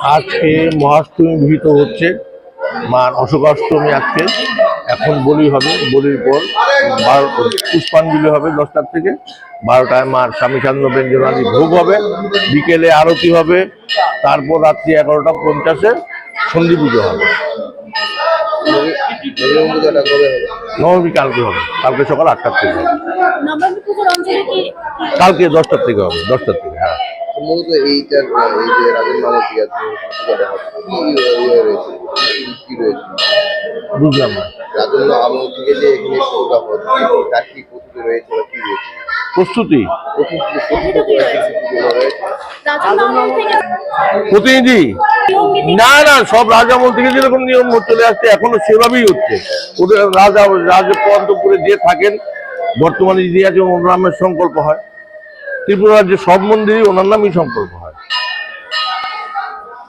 আজকে মহাষ্টমী বিহিত হচ্ছে। মার অশোকাষ্টমী আজকে। এখন বলি হবে বলির পর বারো পুষ্পাঞ্জলি হবে দশটার থেকে। বারোটায় মার স্বামী চান্দ ব্যঞ্জনাদি ভোগ হবে। বিকেলে আরতি হবে। তারপর রাত্রি এগারোটা পঞ্চাশে সন্ধি পুজো হবে। নবমী কালকে হবে। কালকে সকাল আটটার থেকে হবে। কালকে দশটার থেকে হবে দশটার থেকে হ্যাঁ। তো মূলত এইটার এই যে রাজেন মামতি আছে কি রয়েছে? কি- কি রয়েছে? বুঝলাম না। রাজন্য আমল থেকে যে এখানে শুরুটা হচ্ছে তার কি প্রস্তুতি রয়েছে বা কি রয়েছে? প্রস্তুতি? প্রতিনিধি না না সব রাজামল থেকে যেরকম নিয়ম চলে আসছে এখনও সেভাবেই হচ্ছে। ওদের রাজা রাজপন্তপুরে যে থাকেন বর্তমানে যে আছে ওনার সংকল্প হয়। ত্রিপুরার যে সব মন্দিরই ওনার নামই হয়